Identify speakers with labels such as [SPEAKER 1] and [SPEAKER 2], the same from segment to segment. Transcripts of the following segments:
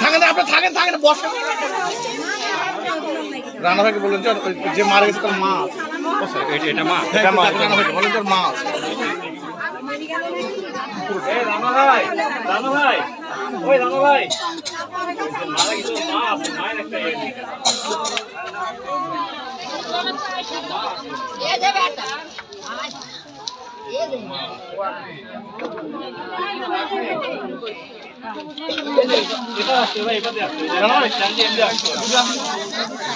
[SPEAKER 1] থাকেন আপনি থাকেন থাকেন বসেন রানা ভাইকে বললেন যে মারা গেছে তার মা।
[SPEAKER 2] এটা মা
[SPEAKER 1] এটা মা রানা বললেন যে মা আছে।
[SPEAKER 2] রানা ভাই ওই রানা মারা গেছে মা আছে মায়ের একটা। এটা আসছে ভাই এটাতে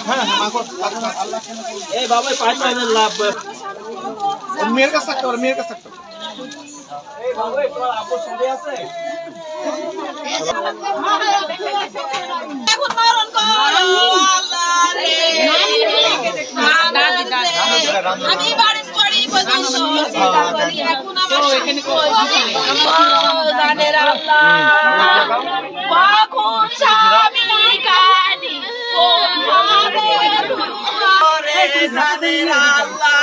[SPEAKER 1] হ্যাঁ হ্যাঁ।
[SPEAKER 2] এই বাবা পাঁচ হাজার লাভ
[SPEAKER 1] মেয়ের কাছে থাকতে পারে মেয়ের কাছে থাকতে পারে।
[SPEAKER 2] এই বাবা তোমার সঙ্গে আছে
[SPEAKER 3] এখন মরণ করো আমি পরেই পর্যন্ত করি এখন আমার জানের আল্লাহ।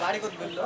[SPEAKER 4] বাড়ি করতে বলল